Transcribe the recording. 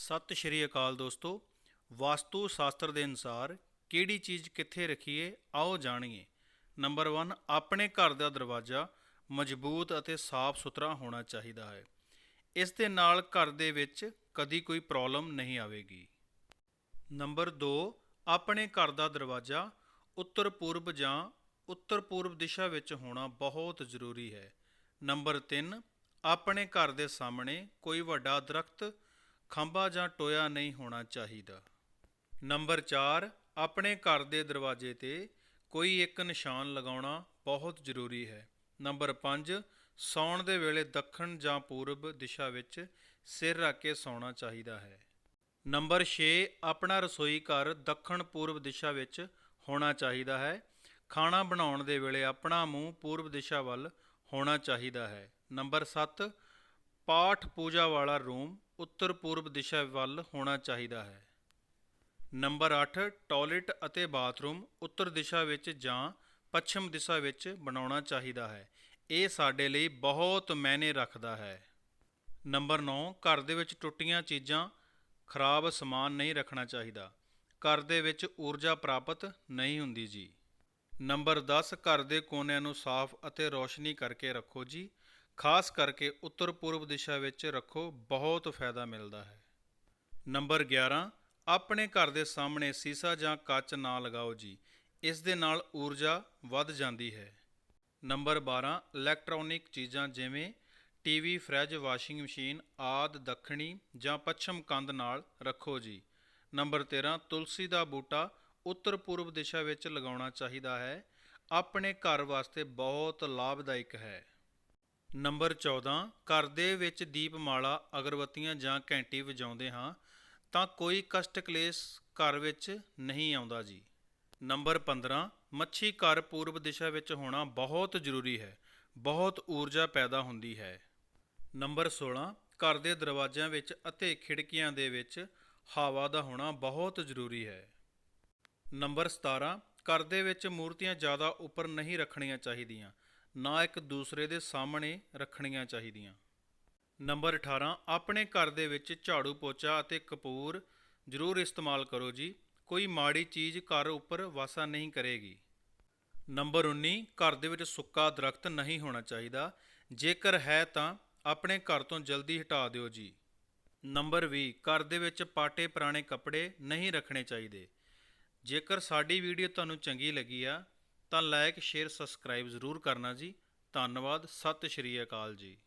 ਸਤਿ ਸ਼੍ਰੀ ਅਕਾਲ ਦੋਸਤੋ। ਵਾਸਤੂ ਸ਼ਾਸਤਰ ਦੇ ਅਨੁਸਾਰ ਕਿਹੜੀ ਚੀਜ਼ ਕਿੱਥੇ ਰੱਖੀਏ, ਆਓ ਜਾਣੀਏ। ਨੰਬਰ 1 ਆਪਣੇ ਘਰ ਦਾ ਦਰਵਾਜ਼ਾ ਮਜ਼ਬੂਤ ਅਤੇ ਸਾਫ਼ ਸੁਥਰਾ ਹੋਣਾ ਚਾਹੀਦਾ ਹੈ। ਇਸ ਦੇ ਨਾਲ ਘਰ ਦੇ ਵਿੱਚ ਕਦੀ ਕੋਈ ਪ੍ਰੋਬਲਮ ਨਹੀਂ ਆਵੇਗੀ। ਨੰਬਰ 2 ਆਪਣੇ ਘਰ ਦਾ ਦਰਵਾਜ਼ਾ ਉੱਤਰ ਪੂਰਬ ਜਾਂ ਉੱਤਰ ਪੂਰਬ ਦਿਸ਼ਾ ਵਿੱਚ ਹੋਣਾ ਬਹੁਤ ਜ਼ਰੂਰੀ ਹੈ। ਨੰਬਰ 3 ਆਪਣੇ ਘਰ ਦੇ ਸਾਹਮਣੇ ਕੋਈ ਵੱਡਾ ਦਰਖਤ ਖੰਭਾ ਜਾਂ ਟੋਇਆ ਨਹੀਂ ਹੋਣਾ ਚਾਹੀਦਾ। ਨੰਬਰ 4 ਆਪਣੇ ਘਰ ਦੇ ਦਰਵਾਜ਼ੇ ਤੇ ਕੋਈ ਇੱਕ ਨਿਸ਼ਾਨ ਲਗਾਉਣਾ ਬਹੁਤ ਜ਼ਰੂਰੀ ਹੈ। ਨੰਬਰ 5 ਸੌਣ ਦੇ ਵੇਲੇ ਦੱਖਣ ਜਾਂ ਪੂਰਬ ਦਿਸ਼ਾ ਵਿੱਚ ਸਿਰ ਰੱਖ ਕੇ ਸੌਣਾ ਚਾਹੀਦਾ ਹੈ। ਨੰਬਰ 6 ਆਪਣਾ ਰਸੋਈ ਘਰ ਦੱਖਣ ਪੂਰਬ ਦਿਸ਼ਾ ਵਿੱਚ ਹੋਣਾ ਚਾਹੀਦਾ ਹੈ। ਖਾਣਾ ਬਣਾਉਣ ਦੇ ਵੇਲੇ ਆਪਣਾ ਮੂੰਹ ਪੂਰਬ ਦਿਸ਼ਾ ਵੱਲ ਹੋਣਾ ਚਾਹੀਦਾ ਹੈ। ਨੰਬਰ 7 ਪਾਠ ਪੂਜਾ ਵਾਲਾ ਰੂਮ ਉੱਤਰ ਪੂਰਬ ਦਿਸ਼ਾ ਵੱਲ ਹੋਣਾ ਚਾਹੀਦਾ ਹੈ। ਨੰਬਰ 8 ਟਾਇਲਟ ਅਤੇ ਬਾਥਰੂਮ ਉੱਤਰ ਦਿਸ਼ਾ ਵਿੱਚ ਜਾਂ ਪੱਛਮ ਦਿਸ਼ਾ ਵਿੱਚ ਬਣਾਉਣਾ ਚਾਹੀਦਾ ਹੈ। ਇਹ ਸਾਡੇ ਲਈ ਬਹੁਤ ਮਾਇਨੇ ਰੱਖਦਾ ਹੈ। ਨੰਬਰ 9 ਘਰ ਦੇ ਵਿੱਚ ਟੁੱਟੀਆਂ ਚੀਜ਼ਾਂ, ਖਰਾਬ ਸਮਾਨ ਨਹੀਂ ਰੱਖਣਾ ਚਾਹੀਦਾ। ਘਰ ਦੇ ਵਿੱਚ ਊਰਜਾ ਪ੍ਰਾਪਤ ਨਹੀਂ ਹੁੰਦੀ ਜੀ। ਨੰਬਰ 10 ਘਰ ਦੇ ਕੋਨਿਆਂ ਨੂੰ ਸਾਫ਼ ਅਤੇ ਰੌਸ਼ਨੀ ਕਰਕੇ ਰੱਖੋ ਜੀ। ਖਾਸ ਕਰਕੇ ਉੱਤਰ ਪੂਰਬ ਦਿਸ਼ਾ ਵਿੱਚ ਰੱਖੋ, ਬਹੁਤ ਫਾਇਦਾ ਮਿਲਦਾ ਹੈ। ਨੰਬਰ 11 ਆਪਣੇ ਘਰ ਦੇ ਸਾਹਮਣੇ ਸੀਸਾ ਜਾਂ ਕੱਚ ਨਾ ਲਗਾਓ ਜੀ। ਇਸ ਦੇ ਨਾਲ ਊਰਜਾ ਵੱਧ ਜਾਂਦੀ ਹੈ। ਨੰਬਰ 12 ਇਲੈਕਟ੍ਰੋਨਿਕ ਚੀਜ਼ਾਂ ਜਿਵੇਂ ਟੀਵੀ, ਫ੍ਰਿਜ, ਵਾਸ਼ਿੰਗ ਮਸ਼ੀਨ ਆਦ ਦੱਖਣੀ ਜਾਂ ਪੱਛਮ ਕੰਧ ਨਾਲ ਰੱਖੋ ਜੀ। ਨੰਬਰ 13 ਤੁਲਸੀ ਦਾ ਬੂਟਾ ਉੱਤਰ ਪੂਰਬ ਦਿਸ਼ਾ ਵਿੱਚ ਲਗਾਉਣਾ ਚਾਹੀਦਾ ਹੈ। ਆਪਣੇ ਘਰ ਵਾਸਤੇ ਬਹੁਤ ਲਾਭਦਾਇਕ ਹੈ। ਨੰਬਰ 14 ਘਰ ਦੇ ਵਿੱਚ ਦੀਪਮਾਲਾ, ਅਗਰਬੱਤੀਆਂ ਜਾਂ ਘੰਟੀ ਵਜਾਉਂਦੇ ਹਾਂ, ਤਾਂ ਕੋਈ ਕਸ਼ਟ ਕਲੇਸ਼ ਘਰ ਵਿੱਚ ਨਹੀਂ ਆਉਂਦਾ ਜੀ। ਨੰਬਰ 15 ਮੱਛੀ ਘਰ ਪੂਰਬ ਦਿਸ਼ਾ ਵਿੱਚ ਹੋਣਾ ਬਹੁਤ ਜ਼ਰੂਰੀ ਹੈ, ਬਹੁਤ ਊਰਜਾ ਪੈਦਾ ਹੁੰਦੀ ਹੈ। ਨੰਬਰ 16 ਘਰ ਦੇ ਦਰਵਾਜ਼ਿਆਂ ਵਿੱਚ ਅਤੇ ਖਿੜਕੀਆਂ ਦੇ ਵਿੱਚ ਹਵਾ ਦਾ ਹੋਣਾ ਬਹੁਤ ਜ਼ਰੂਰੀ ਹੈ। ਨੰਬਰ 17 ਘਰ ਦੇ ਵਿੱਚ ਮੂਰਤੀਆਂ ਜ਼ਿਆਦਾ ਉੱਪਰ ਨਹੀਂ ਰੱਖਣੀਆਂ ਚਾਹੀਦੀਆਂ ਨਾ ਇੱਕ ਦੂਸਰੇ ਦੇ ਸਾਹਮਣੇ ਰੱਖਣੀਆਂ ਚਾਹੀਦੀਆਂ। ਨੰਬਰ 18 ਆਪਣੇ ਘਰ ਦੇ ਵਿੱਚ ਝਾੜੂ ਪੋਚਾ ਅਤੇ ਕਪੂਰ ਜ਼ਰੂਰ ਇਸਤੇਮਾਲ ਕਰੋ ਜੀ। ਕੋਈ ਮਾੜੀ ਚੀਜ਼ ਘਰ ਉੱਪਰ ਵਾਸਾ ਨਹੀਂ ਕਰੇਗੀ। ਨੰਬਰ 19 ਘਰ ਦੇ ਵਿੱਚ ਸੁੱਕਾ ਦਰਖਤ ਨਹੀਂ ਹੋਣਾ ਚਾਹੀਦਾ। ਜੇਕਰ ਹੈ ਤਾਂ ਆਪਣੇ ਘਰ ਤੋਂ ਜਲਦੀ ਹਟਾ ਦਿਓ ਜੀ। ਨੰਬਰ 20 ਘਰ ਦੇ ਵਿੱਚ ਪਾਟੇ ਪੁਰਾਣੇ ਕੱਪੜੇ ਨਹੀਂ ਰੱਖਣੇ ਚਾਹੀਦੇ। ਜੇਕਰ ਸਾਡੀ ਵੀਡੀਓ ਤੁਹਾਨੂੰ ਚੰਗੀ ਲੱਗੀ ਆ ਤਾਂ ਲਾਈਕ ਸ਼ੇਅਰ ਸਬਸਕ੍ਰਾਈਬ ਜ਼ਰੂਰ ਕਰਨਾ ਜੀ। ਧੰਨਵਾਦ ਸਤਿ ਸ਼੍ਰੀ ਅਕਾਲ ਜੀ।